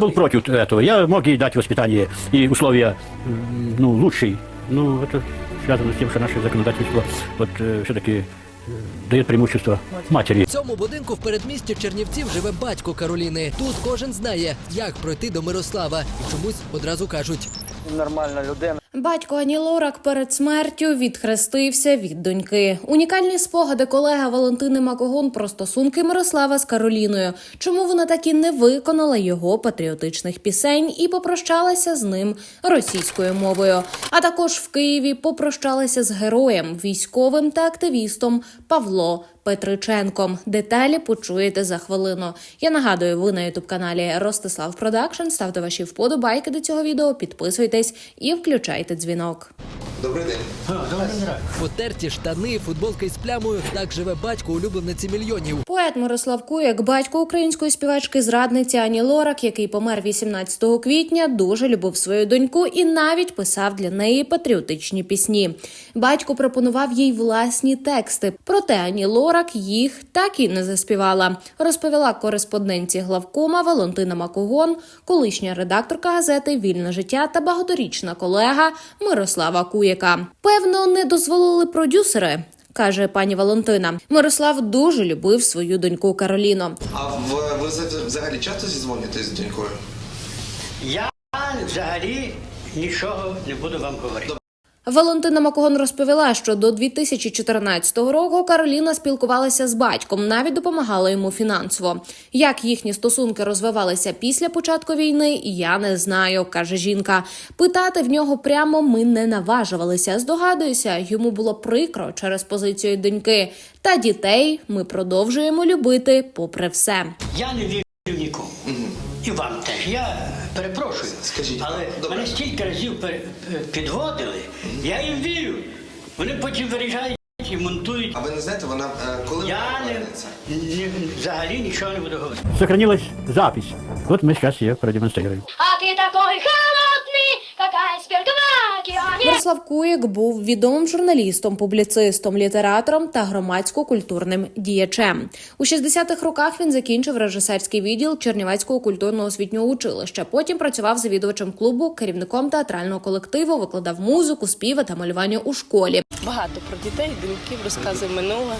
был против этого. Я мог ей дать воспитание и условия м, ну, лучшие. Ну, это связано с тем, что наше законодательство вот, все-таки дает преимущество матери. В цьому будинку в передмісті Чернівців живе батько Кароліни. Тут кожен знає, як пройти до Мирослава, і чомусь одразу кажуть. нормальна людина. Батько Ані Лорак перед смертю відхрестився від доньки. Унікальні спогади колега Валентини Макогон про стосунки Мирослава з Кароліною. Чому вона так і не виконала його патріотичних пісень і попрощалася з ним російською мовою. А також в Києві попрощалася з героєм, військовим та активістом Павло Петриченком. Деталі почуєте за хвилину. Я нагадую, ви на ютуб каналі Ростислав Продакшн. Ставте ваші вподобайки до цього відео, підписуйтесь і включайте дзвінок. Добрий день. Потерті штани, футболка із плямою. Так живе батько улюблениці мільйонів. Поет Мирослав Куяк, батько української співачки зрадниці Ані Лорак, який помер 18 квітня, дуже любив свою доньку і навіть писав для неї патріотичні пісні. Батько пропонував їй власні тексти, проте Ані Лорак їх так і не заспівала. Розповіла кореспонденції главкома Валентина Макогон, колишня редакторка газети Вільне життя та багаторічна колега Мирослава Куяка. Певно, не дозволили продюсери. Каже пані Валентина, Мирослав дуже любив свою доньку Кароліну. А в- ви взагалі- взагалі часто зізвонюєтесь з донькою? Я взагалі нічого не буду вам говорити. Валентина Макогон розповіла, що до 2014 року Кароліна спілкувалася з батьком, навіть допомагала йому фінансово. Як їхні стосунки розвивалися після початку війни, я не знаю, каже жінка. Питати в нього прямо ми не наважувалися. Здогадуюся, йому було прикро через позицію доньки. Та дітей ми продовжуємо любити, попри все. Я не вірю нікому. І вам теж. Я перепрошую. Скажіть, але добре. мене стільки разів пере- е, підводили, я їм вірю. Вони потім виріжають і монтують. А ви не знаєте, вона е, коли Я вона не, повернеться? не взагалі нічого не буду говорити. Сохранилась запись. Вот мы сейчас ее продемонстрируем. А ты такой холодный, Как айсберг в океане. Мирослав Куєк був відомим журналістом, публіцистом, літератором та громадсько-культурним діячем. У 60-х роках він закінчив режисерський відділ Чернівецького культурно-освітнього училища. Потім працював завідувачем клубу, керівником театрального колективу, викладав музику, співи та малювання у школі. Багато про дітей, доньків розказує минуле.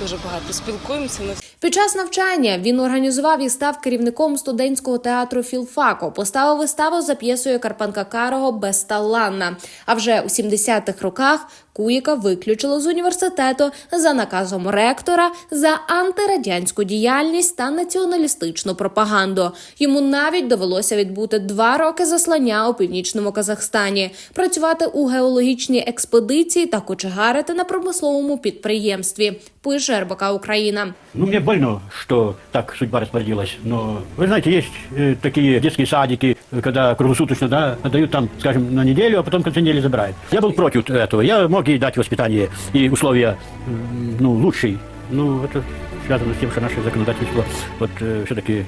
Дуже багато спілкуємося. Під час навчання він організував і став керівником студентського театру Філфаку. Поставив виставу за п'єсою Карпанка Карого Безталанна. А вже у 70-х роках Куїка виключили з університету за наказом ректора за антирадянську діяльність та націоналістичну пропаганду. Йому навіть довелося відбути два роки заслання у північному Казахстані, працювати у геологічній експедиції та кочегарити на промисловому підприємстві. Пише РБК Україна. Ну, больно, что так судьба распорядилась. Но, вы знаете, есть э, такие детские садики, э, когда круглосуточно, да, отдают там, скажем, на неделю, а потом в конце недели забирают. Я был против этого. Я мог ей дать воспитание и условия, м, ну, лучшие. Ну, это связано с тем, что наше законодательство вот все-таки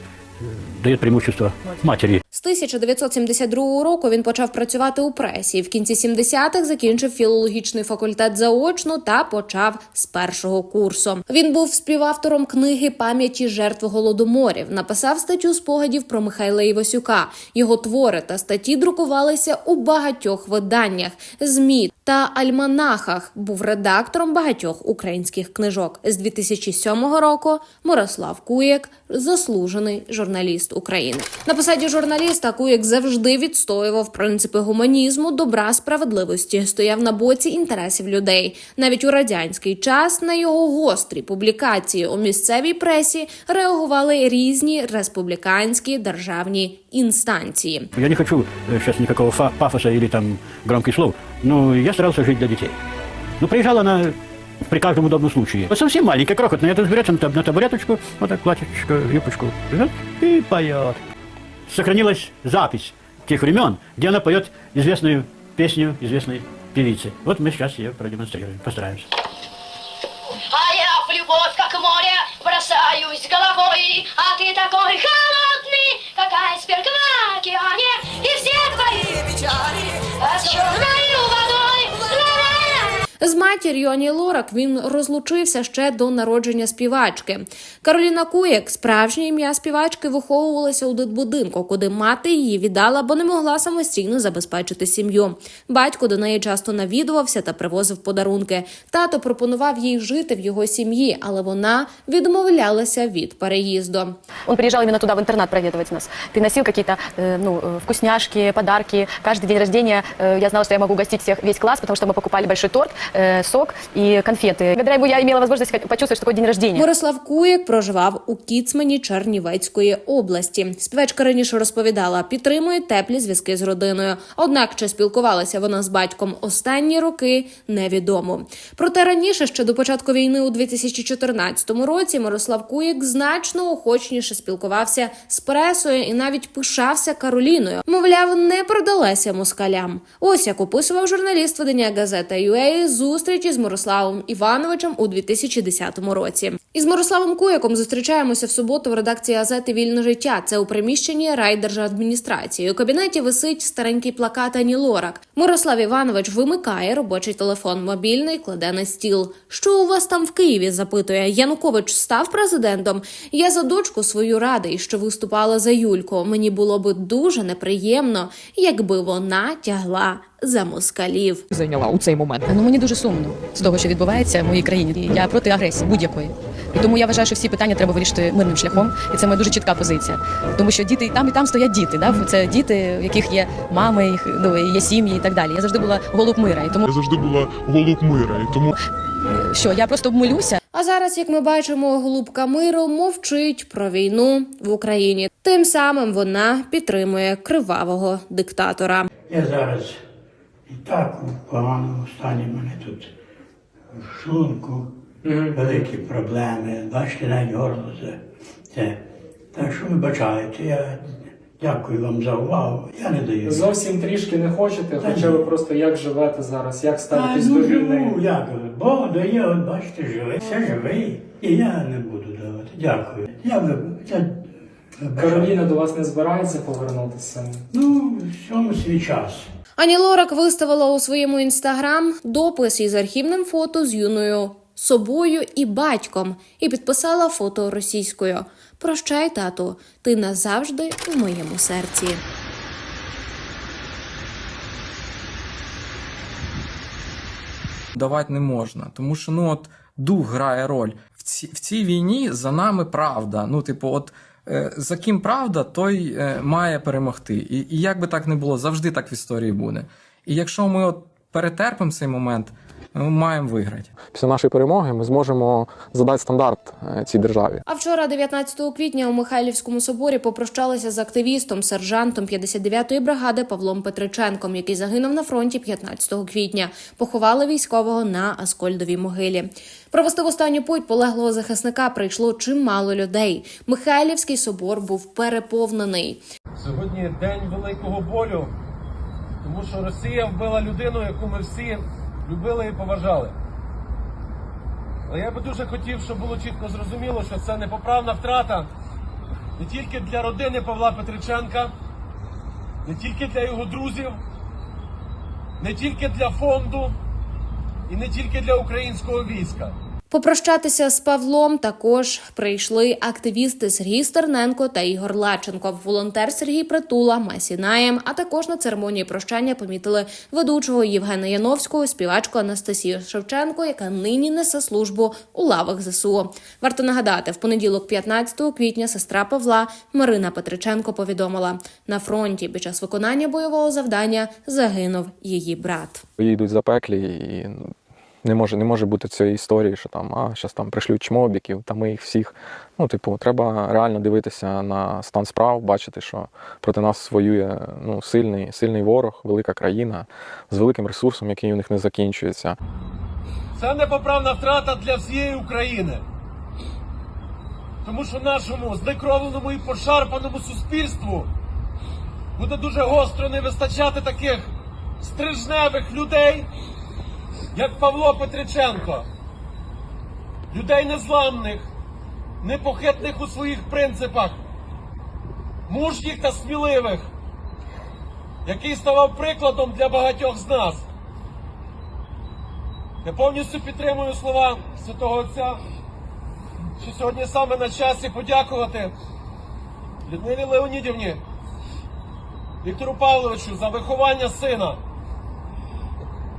дает преимущество матери. З 1972 року він почав працювати у пресі. В кінці 70-х закінчив філологічний факультет заочно та почав з першого курсу. Він був співавтором книги пам'яті жертв голодоморів. Написав статтю спогадів про Михайла Івасюка. Його твори та статті друкувалися у багатьох виданнях, змі та альманахах. Був редактором багатьох українських книжок. З 2007 року Мирослав Куєк заслужений журналіст України. На посаді журналіста Куєк завжди відстоював принципи гуманізму, добра, справедливості, стояв на боці інтересів людей. Навіть у радянський час на його гострі публікації у місцевій пресі реагували різні республіканські державні інстанції. Я не хочу сейчас никакого фа- пафоса или там громких слов, но я старался жить для детей. Ну, приезжала она при каждом удобном случае. Вот совсем маленькая, крохотная, это заберется на, на табуреточку, вот так, платьечко, юбочку, и поет. Сохранилась запись тех времен, где она поет известную песню известной певицы. Вот мы сейчас ее продемонстрируем, постараемся. А я в любовь, как море, бросаюсь головой. А ты такой холодный, как айсберг в океане. И все твои печали водой. Ла-ла-ла. З матір'ю матір'ю Ані Лорак він розлучився ще до народження співачки. Кароліна Куєк, справжнє ім'я співачки, виховувалася у дитбудинку, куди мати її віддала, бо не могла самостійно забезпечити сім'ю. Батько до неї часто навідувався та привозив подарунки. Тато пропонував їй жити в його сім'ї, але вона відмовлялася від переїзду. Он приезжал именно туда, в интернат проведывать нас. Приносил какие-то э, ну, э, вкусняшки, подарки. Каждый день рождения э, я знала, что я могу угостить всех весь класс, потому что мы покупали большой торт, э, сок и конфеты. Благодаря ему я имела возможность почувствовать, что такое день рождения. Мирослав Куєк проживав у Кіцмані Чернівецької області. Співачка раніше розповідала, підтримує теплі зв'язки з родиною. Однак чи спілкувалася вона з батьком останні роки, невідомо. Проте раніше, ще до початку війни у 2014 році, Мирослав Куєк значно охочніше спілкувався з пресою і навіть пишався Кароліною. Мовляв, не продалася москалям. Ось як описував журналіст видання газета UA зустрічі з Мирославом Івановичем у 2010 році. Із Мирославом Куяком зустрічаємося в суботу в редакції газети Вільне життя. Це у приміщенні райдержадміністрації. У кабінеті висить старенький плакат Ані Лорак. Мирослав Іванович вимикає робочий телефон мобільний, кладе на стіл. Що у вас там в Києві? запитує. Янукович став президентом. Я за дочку свою радий, що виступала за Юльку. Мені було би дуже неприємно, якби вона тягла за москалів. зайняла у цей момент. Ну мені дуже сумно з того, що відбувається в моїй країні. І Я проти агресії будь-якої. І тому я вважаю, що всі питання треба вирішити мирним шляхом, і це моя дуже чітка позиція. Тому що діти і там, і там стоять діти. Да? Це діти, в яких є мами, їх ну є сім'ї і так далі. Я завжди була голуб мира. І тому Я завжди була голуб мира, і тому що я просто молюся А зараз, як ми бачимо, голубка миру мовчить про війну в Україні. Тим самим вона підтримує кривавого диктатора. Я зараз і так у поганому стані в мене тут в шлунку великі проблеми. Бачите, навіть горло це. Так що вибачайте, я дякую вам за увагу. Я не даю. Зовсім трішки не хочете, Та хоча ні. ви просто як живете зараз, як Та, ставитесь ну, до війни. живу, як? Бог дає, от бачите, живий. Все живий. І я не буду давати. Дякую. Я, виб- я. Кароліна до вас не збирається повернутися. Ну, всьому свій час. Ані Лорак виставила у своєму інстаграм допис із архівним фото з юною собою і батьком і підписала фото російською. Прощай, тату, ти назавжди у моєму серці. давати не можна. Тому що ну от дух грає роль. В, ці, в цій війні за нами правда. Ну, типу, от за ким правда, той е, має перемогти. І, і як би так не було, завжди так в історії буде. І якщо ми от перетерпимо цей момент, ми маємо виграти. після нашої перемоги ми зможемо задати стандарт е, цій державі. А вчора, 19 квітня, у Михайлівському соборі попрощалися з активістом, сержантом 59-ї бригади Павлом Петриченком, який загинув на фронті 15 квітня. Поховали військового на Аскольдовій могилі. Провести в останню путь полеглого захисника прийшло чимало людей. Михайлівський собор був переповнений. Сьогодні день великого болю, тому що Росія вбила людину, яку ми всі любили і поважали. Але я би дуже хотів, щоб було чітко зрозуміло, що це непоправна втрата не тільки для родини Павла Петриченка, не тільки для його друзів, не тільки для фонду і не тільки для українського війська. Попрощатися з Павлом також прийшли активісти Сергій Стерненко та Ігор Лаченко, волонтер Сергій Притула, Масінаєм. А також на церемонії прощання помітили ведучого Євгена Яновського, співачку Анастасію Шевченко, яка нині несе службу у лавах ЗСУ. Варто нагадати, в понеділок, 15 квітня, сестра Павла Марина Петриченко повідомила на фронті під час виконання бойового завдання загинув її брат. Бої йдуть запеклі і ну, не може, не може бути цієї історії, що там, а зараз там пришлють чмобіків, та ми їх всіх. Ну, типу, треба реально дивитися на стан справ, бачити, що проти нас воює ну, сильний, сильний ворог, велика країна з великим ресурсом, який у них не закінчується. Це непоправна втрата для всієї України. Тому що нашому знекровленому і пошарпаному суспільству буде дуже гостро не вистачати таких стрижневих людей, як Павло Петриченко. Людей незламних, непохитних у своїх принципах, мужніх та сміливих, який ставав прикладом для багатьох з нас. Я повністю підтримую слова святого Отця, що сьогодні саме на часі подякувати Людмилі Леонідівні, Віктору Павловичу за виховання сина.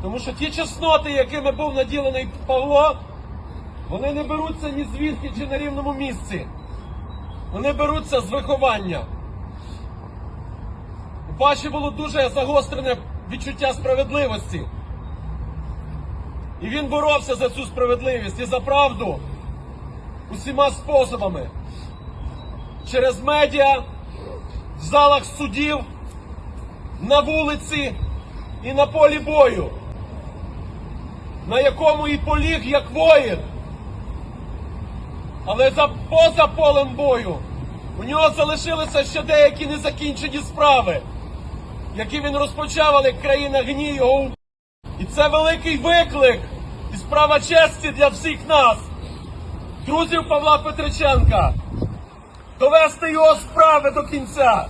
Тому що ті чесноти, якими був наділений Павло, вони не беруться ні звідки чи на рівному місці. Вони беруться з виховання. У Паші було дуже загострене відчуття справедливості. І він боровся за цю справедливість і за правду усіма способами. Через медіа, в залах судів, на вулиці і на полі бою, на якому і поліг як воїн. Але за поза полем бою у нього залишилися ще деякі незакінчені справи, які він розпочав, але країна гній його. І це великий виклик і справа честі для всіх нас, друзів Павла Петриченка, довести його справи до кінця,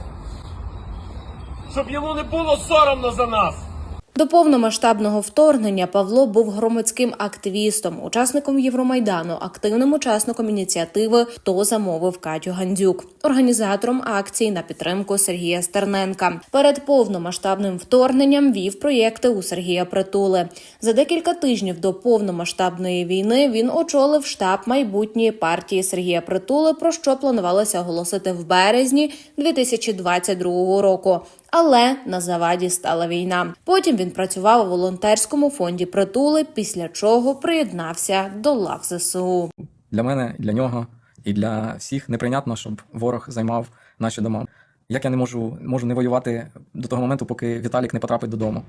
щоб йому не було соромно за нас. До повномасштабного вторгнення Павло був громадським активістом, учасником Євромайдану, активним учасником ініціативи Хто замовив Катю Гандзюк, організатором акції на підтримку Сергія Стерненка. Перед повномасштабним вторгненням вів проєкти у Сергія Притули. За декілька тижнів до повномасштабної війни він очолив штаб майбутньої партії Сергія Притули, про що планувалося оголосити в березні 2022 року. Але на заваді стала війна. Потім він працював у волонтерському фонді притули, після чого приєднався до лав ЗСУ. Для мене, для нього і для всіх неприйнятно, щоб ворог займав наші дома. Як я не можу, можу не воювати до того моменту, поки Віталік не потрапить додому.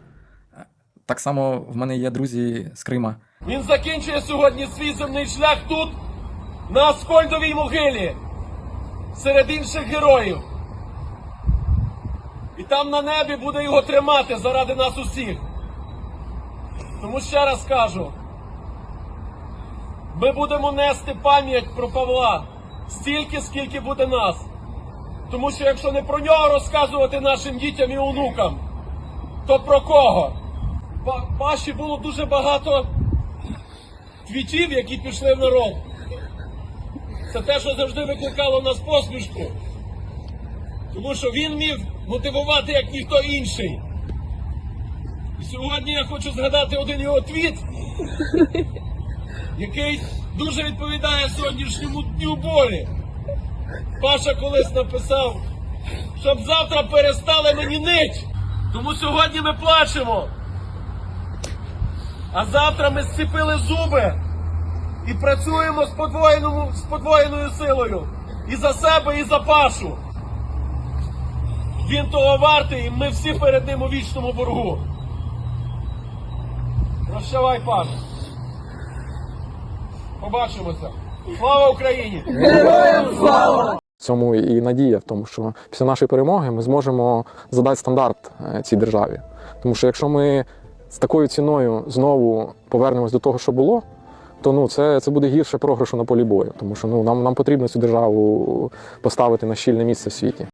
Так само в мене є друзі з Крима. Він закінчує сьогодні свій земний шлях тут, на Аскольдовій могилі, серед інших героїв. І там на небі буде його тримати заради нас усіх. Тому ще раз кажу: ми будемо нести пам'ять про Павла стільки, скільки буде нас. Тому що якщо не про нього розказувати нашим дітям і онукам, то про кого? Па- Паші було дуже багато твітів, які пішли в народ. Це те, що завжди викликало нас посмішку. Тому що він міг мотивувати як ніхто інший. І сьогодні я хочу згадати один його твіт, який дуже відповідає сьогоднішньому дню болі. Паша колись написав, щоб завтра перестали мені нить. Тому сьогодні ми плачемо. А завтра ми зціпили зуби і працюємо з, подвоєному, з подвоєною силою. І за себе, і за Пашу. Він того вартий, і ми всі перед ним у вічному боргу. Прощавай, Паш. Побачимося. Слава Україні! В цьому і надія в тому, що після нашої перемоги ми зможемо задати стандарт е, цій державі. Тому що якщо ми з такою ціною знову повернемось до того, що було, то ну це, це буде гірше програшу на полі бою. Тому що ну нам, нам потрібно цю державу поставити на щільне місце в світі.